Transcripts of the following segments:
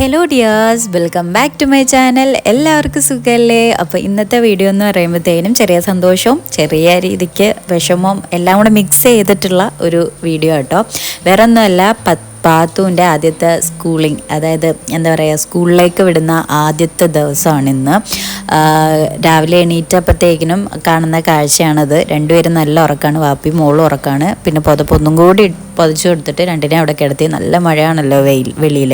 Hello dears welcome back to my channel എല്ലാവർക്കും സുഖമല്ലേ അപ്പോൾ ഇന്നത്തെ വീഡിയോ എന്ന് പറയുമ്പോഴത്തേനും ചെറിയ സന്തോഷവും ചെറിയ രീതിക്ക് വിഷമവും എല്ലാം കൂടെ മിക്സ് ചെയ്തിട്ടുള്ള ഒരു വീഡിയോ കേട്ടോ വേറെ ഒന്നുമല്ല പത്ത് പാത്തുവിന്റെ ആദ്യത്തെ സ്കൂളിംഗ് അതായത് എന്താ പറയുക സ്കൂളിലേക്ക് വിടുന്ന ആദ്യത്തെ ദിവസമാണ് ഇന്ന്. രാവിലെ എണീറ്റപ്പോഴത്തേക്കിനും കാണുന്ന കാഴ്ചയാണത്. രണ്ടുപേരും നല്ല ഉറക്കമാണ് വാപ്പി മോളും ഉറക്കമാണ് പിന്നെ പുതപ്പൊന്നും കൂടി പൊതിച്ചു കൊടുത്തിട്ട് രണ്ടിനെ അവിടെ കിടത്തി. നല്ല മഴയാണല്ലോ വെയിൽ വെളിയിൽ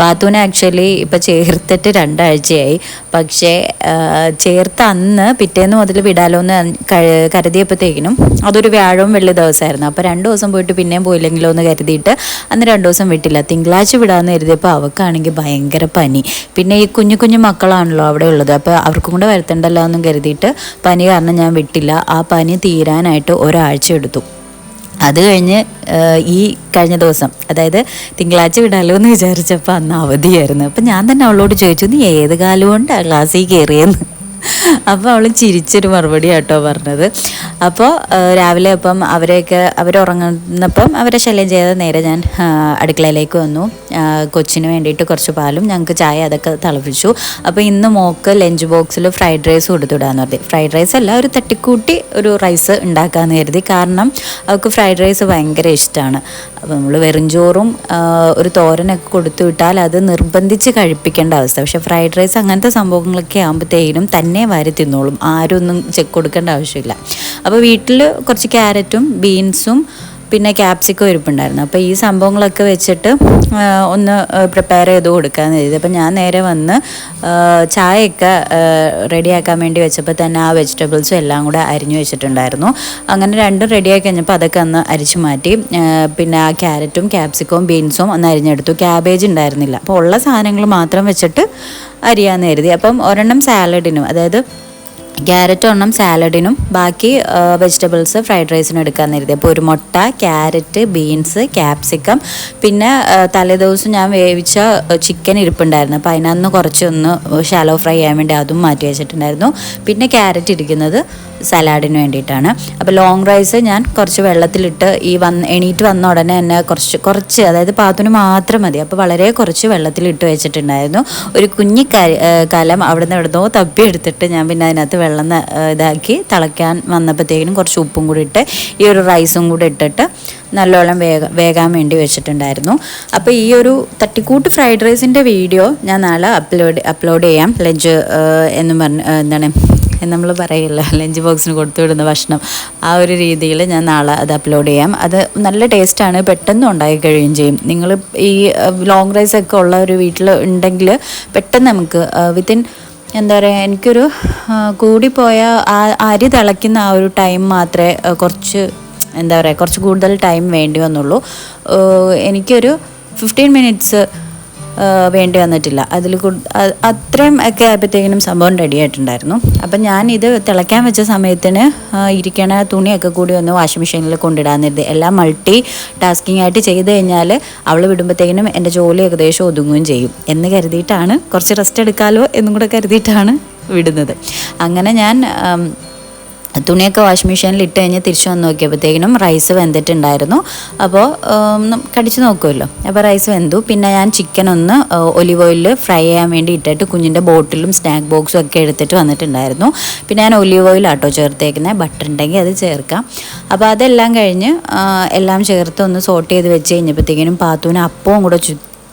പാത്തുവിനെ ആക്ച്വലി ഇപ്പം ചേർത്തിട്ട് രണ്ടാഴ്ചയായി. പക്ഷേ ചേർത്ത അന്ന് പിറ്റേന്ന് മുതൽ വിടാലോ എന്ന് കരുതിയപ്പോഴത്തേക്കിനും അതൊരു വ്യാഴവും വെള്ളി ദിവസമായിരുന്നു. അപ്പോൾ രണ്ട് ദിവസം പോയിട്ട് പിന്നെയും പോയില്ലെങ്കിലോ എന്ന് കരുതിയിട്ട് അന്ന് രണ്ട് ദിവസം വിട്ടില്ല. തിങ്കളാഴ്ച വിടാമെന്ന് കരുതിയപ്പോൾ അവൾക്കാണെങ്കിൽ ഭയങ്കര പനി. പിന്നെ ഈ കുഞ്ഞു കുഞ്ഞു മക്കളാണല്ലോ അവിടെ ഉള്ളത്. അപ്പോൾ അവർക്കും കൂടെ വരുത്തണ്ടല്ലോ എന്നും കരുതിയിട്ട് പനി കാരണം ഞാൻ വിട്ടില്ല. ആ പനി തീരാനായിട്ട് ഒരാഴ്ച എടുത്തു. അത് കഴിഞ്ഞ് ഈ കഴിഞ്ഞ ദിവസം അതായത് തിങ്കളാഴ്ച വിടാലോ എന്ന് വിചാരിച്ചപ്പോൾ അന്ന് അവധിയായിരുന്നു. അപ്പം ഞാൻ തന്നെ അവളോട് ചോദിച്ചു നീ ഏത് കാലം കൊണ്ടാണ് ക്ലാസ്സിൽ കയറിയെന്ന് അപ്പോൾ അവൾ ചിരിച്ചൊരു മറുപടി ആട്ടോ പറഞ്ഞത്. അപ്പോൾ രാവിലെ അപ്പം അവരെയൊക്കെ അവരുറങ്ങുന്നപ്പം അവരെ ശല്യം ചെയ്ത് നേരെ ഞാൻ അടുക്കളയിലേക്ക് വന്നു. കൊച്ചിന് വേണ്ടിയിട്ട് കുറച്ച് പാലും ഞങ്ങൾക്ക് ചായ അതൊക്കെ തിളപ്പിച്ചു. അപ്പോൾ ഇന്ന് മോക്ക് ലഞ്ച് ബോക്സിൽ ഫ്രൈഡ് റൈസ് കൊടുത്തുവിടാന്ന് പറഞ്ഞു ഫ്രൈഡ് റൈസ് അല്ല ഒരു തട്ടിക്കൂട്ടി ഒരു റൈസ് ഉണ്ടാക്കാമെന്ന് കരുതി. കാരണം അവൾക്ക് ഫ്രൈഡ് റൈസ് ഭയങ്കര ഇഷ്ടമാണ് അപ്പോൾ നമ്മൾ വെറും ചോറും ഒരു തോരനൊക്കെ കൊടുത്തു വിട്ടാൽ അത് നിർബന്ധിച്ച് കഴിപ്പിക്കേണ്ട അവസ്ഥ. പക്ഷേ ഫ്രൈഡ് റൈസ് അങ്ങനത്തെ സംഭവങ്ങളൊക്കെ ആകുമ്പോഴത്തേനും തന്നെ വാരി തിന്നോളും ആരും ഒന്നും ചെക്ക് കൊടുക്കേണ്ട ആവശ്യമില്ല. അപ്പോൾ വീട്ടിൽ കുറച്ച് ക്യാരറ്റും ബീൻസും പിന്നെ ക്യാപ്സിക്കം ഇരിപ്പുണ്ടായിരുന്നു. അപ്പോൾ ഈ സംഭവങ്ങളൊക്കെ വെച്ചിട്ട് ഒന്ന് പ്രിപ്പയർ ചെയ്ത് കൊടുക്കാമെന്ന് കരുതി. അപ്പോൾ ഞാൻ നേരെ വന്ന് ചായയൊക്കെ റെഡിയാക്കാൻ വേണ്ടി വെച്ചപ്പോൾ തന്നെ ആ വെജിറ്റബിൾസും എല്ലാം കൂടെ അരിഞ്ഞു വെച്ചിട്ടുണ്ടായിരുന്നു. അങ്ങനെ രണ്ടും റെഡിയാക്കി കഴിഞ്ഞപ്പോൾ അതൊക്കെ ഒന്ന് അരിച്ചു മാറ്റി പിന്നെ ആ ക്യാരറ്റും ക്യാപ്സിക്കവും ബീൻസും ഒന്ന് അരിഞ്ഞെടുത്തു. ക്യാബേജ് ഉണ്ടായിരുന്നില്ല. അപ്പോൾ ഉള്ള സാധനങ്ങൾ മാത്രം വെച്ചിട്ട് അരിയാന്ന് കരുതി. അപ്പം ഒരെണ്ണം സാലഡിനും അതായത് ക്യാരറ്റ് ഒരെണ്ണം സാലഡിനും ബാക്കി വെജിറ്റബിൾസ് ഫ്രൈഡ് റൈസിനും എടുക്കാമെന്ന് കരുതി അപ്പോൾ ഒരു മുട്ട ക്യാരറ്റ് ബീൻസ് ക്യാപ്സിക്കം പിന്നെ തലേദിവസം ഞാൻ വേവിച്ച ചിക്കൻ ഇരിപ്പുണ്ടായിരുന്നു. അപ്പോൾ അതിനകത്ത് കുറച്ചൊന്ന് ഷാലോ ഫ്രൈ ചെയ്യാൻ വേണ്ടി അതും മാറ്റി വെച്ചിട്ടുണ്ടായിരുന്നു. പിന്നെ ക്യാരറ്റ് ഇരിക്കുന്നത് സലാഡിന് വേണ്ടിയിട്ടാണ്. അപ്പോൾ ലോങ് റൈസ് ഞാൻ കുറച്ച് വെള്ളത്തിലിട്ട് ഈ വന്ന് എണീറ്റ് വന്ന ഉടനെ തന്നെ കുറച്ച് കുറച്ച് അതായത് പാത്തിന് മാത്രം മതി. അപ്പോൾ വളരെ കുറച്ച് വെള്ളത്തിലിട്ട് വെച്ചിട്ടുണ്ടായിരുന്നു. ഒരു കുഞ്ഞി കലം അവിടെ നിന്ന് എവിടുന്നോ തപ്പി എടുത്തിട്ട് ഞാൻ പിന്നെ അതിനകത്ത് വെള്ളം ഇതാക്കി തിളയ്ക്കാൻ വന്നപ്പോഴത്തേക്കിനും കുറച്ച് ഉപ്പും കൂടി ഇട്ട് ഈ ഒരു റൈസും കൂടി ഇട്ടിട്ട് നല്ലോണം വേഗ വേകാൻ വേണ്ടി വെച്ചിട്ടുണ്ടായിരുന്നു. അപ്പോൾ ഈ ഒരു തട്ടിക്കൂട്ട് ഫ്രൈഡ് റൈസിന്റെ വീഡിയോ ഞാൻ നാളെ അപ്ലോഡ് അപ്ലോഡ് ചെയ്യാം. ലഞ്ച് എന്നും പറഞ്ഞ് എന്താണ്? നമ്മൾ പറയില്ല. ലഞ്ച് ബോക്സിന് കൊടുത്തു വിടുന്ന ഭക്ഷണം. ആ ഒരു രീതിയിൽ ഞാൻ നാളെ അത് അപ്ലോഡ് ചെയ്യാം. അത് നല്ല ടേസ്റ്റാണ് പെട്ടെന്ന് ഉണ്ടായി കഴിയുകയും ചെയ്യും. നിങ്ങൾ ഈ ലോങ് റൈസ് ഒക്കെ ഉള്ള ഒരു വീട്ടിൽ ഉണ്ടെങ്കിൽ പെട്ടെന്ന് നമുക്ക് വിത്തിൻ എന്താ പറയുക എനിക്കൊരു കൂടിപ്പോയ ആ അരി തിളയ്ക്കുന്ന ആ ഒരു ടൈം മാത്രമേ കുറച്ച് എന്താ പറയുക കുറച്ച് കൂടുതൽ ടൈം വേണ്ടി വന്നുള്ളൂ. എനിക്കൊരു ഫിഫ്റ്റീൻ മിനിറ്റ്സ് വേണ്ടി വന്നിട്ടില്ല. അതിൽ അത്രയും ഒക്കെ ആയപ്പോഴത്തേക്കിനും സംഭവം റെഡി ആയിട്ടുണ്ടായിരുന്നു. അപ്പം ഞാൻ ഇത് തിളയ്ക്കാൻ വെച്ച സമയത്തിന് ഇരിക്കണ തുണിയൊക്കെ കൂടി ഒന്ന് വാഷിംഗ് മെഷീനിൽ കൊണ്ടിടാന്നിരുത് എല്ലാം മൾട്ടി ടാസ്കിങ് ആയിട്ട് ചെയ്ത് കഴിഞ്ഞാൽ അവൾ വിടുമ്പോഴത്തേക്കിനും എന്റെ ജോലി ഏകദേശം ഒതുങ്ങുകയും ചെയ്യും. എന്ന് കരുതിയിട്ടാണ് കുറച്ച് റെസ്റ്റ് എടുക്കാമല്ലോ എന്നും കൂടെ കരുതിയിട്ടാണ് വിടുന്നത്. അങ്ങനെ ഞാൻ തുണിയൊക്കെ വാഷിംഗ് മെഷീനിൽ ഇട്ട് കഴിഞ്ഞ് തിരിച്ചു വന്ന് നോക്കിയപ്പോഴത്തേക്കിനും റൈസ് വെന്തിട്ടുണ്ടായിരുന്നു. അപ്പോൾ കടിച്ചു നോക്കുമല്ലോ അപ്പോൾ റൈസ് വെന്തു. പിന്നെ ഞാൻ ചിക്കൻ ഒന്ന് ഒലിവ് ഓയിലിൽ ഫ്രൈ ചെയ്യാൻ വേണ്ടി ഇട്ടിട്ട് കുഞ്ഞിന്റെ ബോട്ടിലും സ്നാക്ക് ബോക്സും ഒക്കെ എടുത്തിട്ട് വന്നിട്ടുണ്ടായിരുന്നു. പിന്നെ ഞാൻ ഒലിവ് ഓയിൽ ആട്ടോ ചേർത്തേക്കുന്നത് ബട്ടർ ഉണ്ടെങ്കിൽ അത് ചേർക്കാം. അപ്പോൾ അതെല്ലാം കഴിഞ്ഞ് എല്ലാം ചേർത്ത് ഒന്ന് സോട്ട് ചെയ്ത് വെച്ച് കഴിഞ്ഞപ്പോഴത്തേക്കിനും പാത്തൂന് അപ്പവും കൂടെ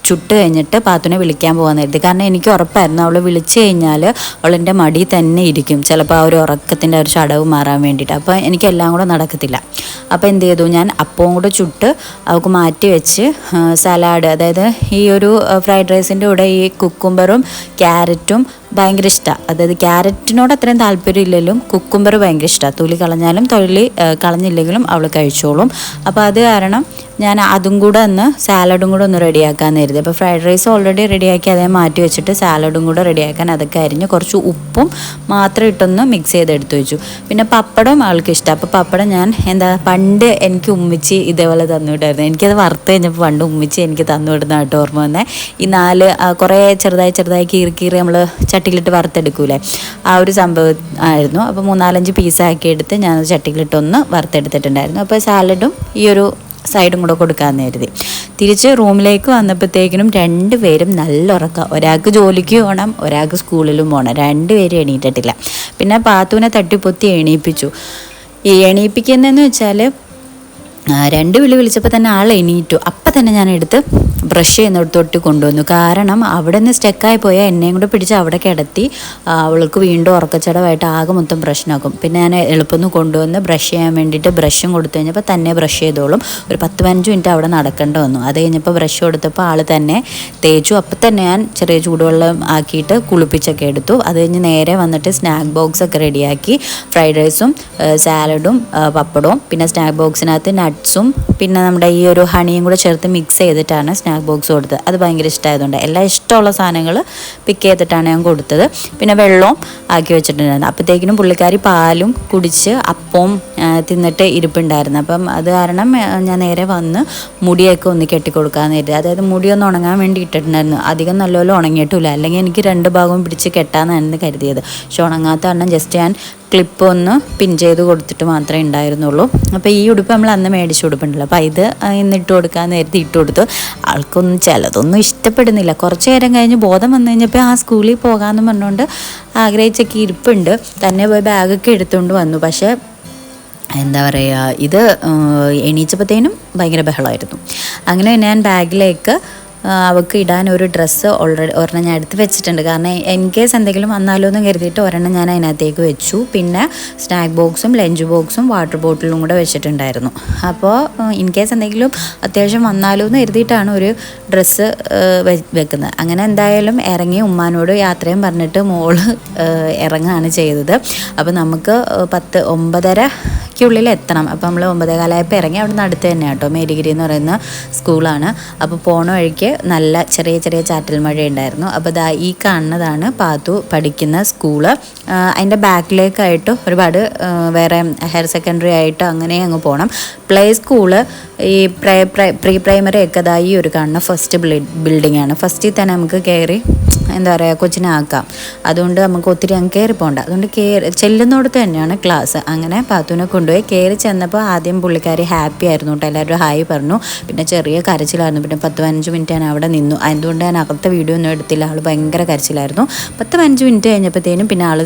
ചുട്ട് കഴിഞ്ഞിട്ട് പാത്തുനെ വിളിക്കാൻ പോകാൻ കരുതി. കാരണം എനിക്ക് ഉറപ്പായിരുന്നു അവൾ വിളിച്ചു കഴിഞ്ഞാൽ അവളെന്റെ മടി തന്നെ ഇരിക്കും. ചിലപ്പോൾ ആ ഒരു ഉറക്കത്തിന്റെ ഒരു ചടവ് മാറാൻ വേണ്ടിയിട്ട്. അപ്പോൾ എനിക്കെല്ലാം കൂടെ നടക്കത്തില്ല. അപ്പോൾ എന്ത് ചെയ്തു? ഞാൻ അപ്പവും കൂടെ ചുട്ട് അവൾക്ക് മാറ്റി വെച്ച് സലാഡ് അതായത് ഈ ഒരു ഫ്രൈഡ് റൈസിന്റെ കൂടെ ഈ കുക്കുംബറും ക്യാരറ്റും ഭയങ്കര ഇഷ്ടമാണ് അതായത് ക്യാരറ്റിനോട് അത്രയും താല്പര്യം ഇല്ലെങ്കിലും കുക്കുംബർ ഭയങ്കര ഇഷ്ടമാണ് തൊലി കളഞ്ഞാലും തൊലി കളഞ്ഞില്ലെങ്കിലും അവൾ കഴിച്ചോളും. അപ്പോൾ അത് കാരണം ഞാൻ അതും കൂടെ ഒന്ന് സാലഡും കൂടെ ഒന്ന് റെഡിയാക്കാൻ കരുതി. അപ്പോൾ ഫ്രൈഡ് റൈസ് ഓൾറെഡി റെഡിയാക്കി അതേ മാറ്റി വെച്ചിട്ട് സാലഡും കൂടെ റെഡിയാക്കാൻ അതൊക്കെ അരിഞ്ഞ് കുറച്ച് ഉപ്പും മാത്രം ഇട്ടൊന്ന് മിക്സ് ചെയ്തെടുത്ത് വെച്ചു. പിന്നെ പപ്പടം ആൾക്ക് ഇഷ്ടം. അപ്പോൾ പപ്പടം ഞാൻ എന്താ പണ്ട് എനിക്ക് ഉമ്മിച്ച് ഇതേപോലെ തന്നു വിട്ടായിരുന്നു എനിക്കത് വറുത്ത് കഴിഞ്ഞപ്പോൾ പണ്ട് ഉമ്മിച്ച് എനിക്ക് തന്നു വിടുന്നതായിട്ട് ഓർമ്മ വന്നേ. ഈ നാല് കുറേ ചെറുതായി ചെറുതായി കീറി കീറി നമ്മൾ ചട്ടിയിലിട്ട് വറുത്തെടുക്കൂലേ? ആ ഒരു സംഭവം ആയിരുന്നു. അപ്പോൾ മൂന്നാലഞ്ച് പീസാക്കി എടുത്ത് ഞാൻ ചട്ടിയിലിട്ടൊന്ന് വറുത്തെടുത്തിട്ടുണ്ടായിരുന്നു. അപ്പോൾ സാലഡും ഈ ഒരു സൈഡും കൂടെ കൊടുക്കാമെന്ന് കരുതി. തിരിച്ച് റൂമിലേക്ക് വന്നപ്പോഴത്തേക്കിനും രണ്ടുപേരും നല്ല ഉറക്കം. ഒരാൾക്ക് ജോലിക്ക് പോകണം ഒരാൾക്ക് സ്കൂളിലും പോകണം രണ്ടുപേരും എണീറ്റിട്ടില്ല. പിന്നെ പാത്തുവിനെ തട്ടിപ്പൊത്തി എണീപ്പിച്ചു. ഈ എണീപ്പിക്കുന്നതെന്ന് വെച്ചാൽ രണ്ട് വിളി വിളിച്ചപ്പോൾ തന്നെ ആൾ എണീറ്റു. അപ്പം തന്നെ ഞാൻ എടുത്ത് ബ്രഷ് ചെയ്യുന്നിടത്തോട്ട് കൊണ്ടുവന്നു. കാരണം അവിടെ നിന്ന് സ്റ്റക്കായി പോയാൽ എന്നെയും കൂടെ പിടിച്ച് അവിടെ കിടത്തി അവൾക്ക് വീണ്ടും ഉറക്കച്ചടവായിട്ട് ആകെ മൊത്തം പ്രശ്നമാക്കും പിന്നെ ഞാൻ എളുപ്പം കൊണ്ടുവന്ന് ബ്രഷ് ചെയ്യാൻ വേണ്ടിയിട്ട് ബ്രഷും കൊടുത്തു കഴിഞ്ഞപ്പോൾ തന്നെ ബ്രഷ് ചെയ്തോളും. ഒരു പത്ത് പതിനഞ്ച് മിനിറ്റ് അവിടെ നടക്കേണ്ട വന്നു. അത് കഴിഞ്ഞപ്പോൾ ബ്രഷ് കൊടുത്തപ്പോൾ ആൾ തന്നെ തേച്ചു. അപ്പം തന്നെ ഞാൻ ചെറിയ ചൂടുവെള്ളം ആക്കിയിട്ട് കുളിപ്പിച്ചൊക്കെ എടുത്തു. അത് കഴിഞ്ഞ് നേരെ വന്നിട്ട് സ്നാക്ക് ബോക്സ് ഒക്കെ റെഡിയാക്കി ഫ്രൈഡ് റൈസും സാലഡും പപ്പടവും പിന്നെ സ്നാക്ക് ബോക്സിനകത്ത് നട്ട്സും പിന്നെ നമ്മുടെ ഈ ഒരു ഹണിയും കൂടെ ചേർത്ത് മിക്സ് ചെയ്തിട്ടാണ് സ്നാക്ക് ബോക്സ് കൊടുത്തത്. അത് ഭയങ്കര ഇഷ്ടമായതുകൊണ്ട് എല്ലാ ഇഷ്ടമുള്ള സാധനങ്ങൾ പിക്ക് ചെയ്തിട്ടാണ് ഞാൻ കൊടുത്തത്. പിന്നെ വെള്ളവും ആക്കി വെച്ചിട്ടുണ്ടായിരുന്നു. അപ്പോഴത്തേക്കിനും പുള്ളിക്കാരി പാലും കുടിച്ച് അപ്പവും തിന്നിട്ട് ഇരിപ്പുണ്ടായിരുന്നു. അപ്പം അത് കാരണം ഞാൻ നേരെ വന്ന് മുടിയൊക്കെ ഒന്ന് കെട്ടിക്കൊടുക്കാമെന്ന് കരുതി. അതായത് മുടിയൊന്ന് ഉണങ്ങാൻ വേണ്ടി ഇട്ടിട്ടുണ്ടായിരുന്നു. അധികം നല്ലപോലെ ഉണങ്ങിയിട്ടില്ല. അല്ലെങ്കിൽ എനിക്ക് രണ്ട് ഭാഗവും പിടിച്ച് കെട്ടാമെന്നായിരുന്നു കരുതിയത്. പക്ഷെ ഉണങ്ങാത്ത കാരണം ജസ്റ്റ് ഞാൻ ക്ലിപ്പ് ഒന്ന് പിൻ ചെയ്ത് കൊടുത്തിട്ട് മാത്രമേ ഉണ്ടായിരുന്നുള്ളൂ. അപ്പോൾ ഈ ഉടുപ്പ് നമ്മൾ അന്ന് മേടിച്ച ഉടുപ്പുണ്ടല്ലോ. അപ്പോൾ ഇത് ഇന്ന് ഇട്ട് കൊടുക്കാൻ നേരത്തെ ഇട്ട് കൊടുത്തു. ആൾക്കൊന്നും ചിലതൊന്നും ഇഷ്ടപ്പെടുന്നില്ല. കുറച്ച് നേരം കഴിഞ്ഞ് ബോധം വന്നു കഴിഞ്ഞപ്പോൾ ആ സ്കൂളിൽ പോകാമെന്ന് പറഞ്ഞുകൊണ്ട് ആഗ്രഹിച്ചൊക്കെ ഇരിപ്പുണ്ട്. തന്നെ പോയി ബാഗൊക്കെ എടുത്തുകൊണ്ട് വന്നു. പക്ഷേ എന്താ പറയുക ഇത് എണീച്ചപ്പോഴത്തേനും ഭയങ്കര ബഹളമായിരുന്നു അങ്ങനെ ഞാൻ ബാഗിലേക്ക് അവൾക്ക് ഇടാൻ ഒരു ഡ്രസ്സ് ഓൾറെഡി ഒരെണ്ണം ഞാൻ എടുത്ത് വെച്ചിട്ടുണ്ട്. കാരണം ഇൻ കേസ് എന്തെങ്കിലും വന്നാലോ എന്ന് കരുതിയിട്ട് ഒരെണ്ണം ഞാൻ അതിനകത്തേക്ക് വെച്ചു. പിന്നെ സ്നാക്ക് ബോക്സും ലഞ്ച് ബോക്സും വാട്ടർ ബോട്ടിലും കൂടെ വെച്ചിട്ടുണ്ടായിരുന്നു. അപ്പോൾ ഇൻ കേസ് എന്തെങ്കിലും അത്യാവശ്യം വന്നാലോ എന്ന് കരുതിയിട്ടാണ് ഒരു ഡ്രസ്സ് വെക്കുന്നത്. അങ്ങനെ എന്തായാലും ഇറങ്ങി ഉമ്മാനോട് യാത്രയും പറഞ്ഞിട്ട് മോൾ ഇറങ്ങുകയാണ് ചെയ്തത്. അപ്പോൾ നമുക്ക് പത്ത് പത്ത് ഒമ്പതരയ്ക്കുള്ളിൽ എത്തണം അപ്പോൾ നമ്മൾ ഒമ്പതേ കാലമായപ്പോൾ ഇറങ്ങി അവിടെ നിന്ന് അടുത്ത് തന്നെ കേട്ടോ മേരിഗിരി എന്ന് പറയുന്ന സ്കൂളാണ്. അപ്പോൾ പോണ വഴിക്ക് നല്ല ചെറിയ ചെറിയ ചാറ്റൽ മഴ ഉണ്ടായിരുന്നു അപ്പോൾ ദാ ഈ കാണുന്നതാണ് പാത്തു പഠിക്കുന്ന സ്കൂൾ. അതിന്റെ ബാക്കിലേക്കായിട്ട് ഒരുപാട് വേറെ ഹയർ സെക്കൻഡറി ആയിട്ട് അങ്ങനെ അങ്ങ് പോകണം പ്ലേ സ്കൂൾ ഈ പ്രൈ പ്രൈ പ്രീ പ്രൈമറി ഒക്കെ ഈ ഒരു കാണുന്ന ഫസ്റ്റ് ബിൽഡിംഗ് ആണ് ഫസ്റ്റിൽ തന്നെ നമുക്ക് കയറി എന്താ പറയുക കൊച്ചിനാക്കാം. അതുകൊണ്ട് നമുക്ക് ഒത്തിരി അങ്ങ് കയറി പോകണ്ട അതുകൊണ്ട് കയറി ചെല്ലുന്നിടത്ത് തന്നെയാണ് ക്ലാസ്. അങ്ങനെ പാത്തുവിനെ കൊണ്ടുപോയി കയറി ചെന്നപ്പോൾ ആദ്യം പുള്ളിക്കാരി ഹാപ്പി ആയിരുന്നു കേട്ടോ. എല്ലാവരും ഹായ് പറഞ്ഞു. പിന്നെ ചെറിയ കരച്ചിലായിരുന്നു. പിന്നെ പത്ത് പതിനഞ്ച് മിനിറ്റ് ഞാൻ അവിടെ നിന്നു. അതുകൊണ്ട് ഞാൻ അകത്തെ വീഡിയോ ഒന്നും എടുത്തില്ല? ആൾ ഭയങ്കര കരച്ചിലായിരുന്നു. പത്ത് പതിനഞ്ച് മിനിറ്റ് കഴിഞ്ഞപ്പോഴത്തേനും പിന്നെ ആൾ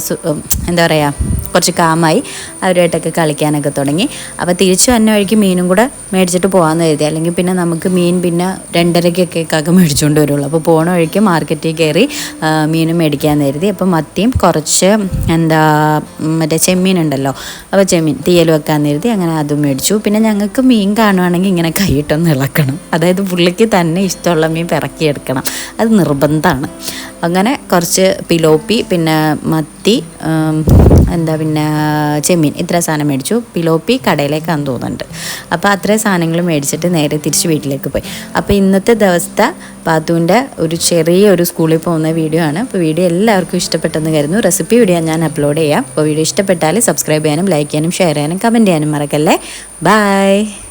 എന്താ പറയുക കുറച്ച് കാമായി. അവരുമായിട്ടൊക്കെ കളിക്കാനൊക്കെ തുടങ്ങി. അപ്പോൾ തിരിച്ചു വന്ന വഴിക്ക് മീനും കൂടെ മേടിച്ചിട്ട് പോകാമെന്ന് കരുതി. അല്ലെങ്കിൽ പിന്നെ നമുക്ക് മീൻ പിന്നെ രണ്ടരയ്ക്കൊക്കെ കാക്ക മേടിച്ചുകൊണ്ട് വരുള്ളൂ. അപ്പോൾ പോണ വഴിക്ക് മാർക്കറ്റിൽ കയറി മീനും മേടിക്കാൻ കരുതി. അപ്പോൾ മത്തിയും കുറച്ച് എന്താ മറ്റേ ചെമ്മീൻ ഉണ്ടല്ലോ അപ്പോൾ ചെമ്മീൻ തീയൽ വെക്കാൻ കരുതി അങ്ങനെ അതും മേടിച്ചു. പിന്നെ ഞങ്ങൾക്ക് മീൻ കാണുവാണെങ്കിൽ ഇങ്ങനെ കൈയിട്ടൊന്ന് ഇളക്കണം. അതായത് പുള്ളിക്ക് തന്നെ ഇഷ്ടമുള്ള മീൻ പിറക്കിയെടുക്കണം അത് നിർബന്ധമാണ് അങ്ങനെ കുറച്ച് പിലോപ്പി പിന്നെ മത്തി ഉം, എന്താ പിന്നെ ചെമ്മീൻ ഇത്ര സാധനം മേടിച്ചു. പിലോപ്പി കടയിലേക്കാന്ന് തോന്നുന്നുണ്ട്. അപ്പോൾ അത്രയും സാധനങ്ങൾ മേടിച്ചിട്ട് നേരെ തിരിച്ച് വീട്ടിലേക്ക് പോയി. അപ്പോൾ ഇന്നത്തെ ദിവസത്തെ പാത്തുവിന്റെ ഒരു ചെറിയ ഒരു സ്കൂളിൽ പോകുന്ന വീഡിയോ ആണ്. അപ്പോൾ വീഡിയോ എല്ലാവർക്കും ഇഷ്ടപ്പെട്ടെന്ന് കരുതുന്നു. റെസിപ്പി വീഡിയോ ഞാൻ അപ്ലോഡ് ചെയ്യാം. അപ്പോൾ വീഡിയോ ഇഷ്ടപ്പെട്ടാൽ സബ്സ്ക്രൈബ് ചെയ്യാനും ലൈക്ക് ചെയ്യാനും ഷെയർ ചെയ്യാനും കമന്റ് ചെയ്യാനും മറക്കല്ലേ. ബൈ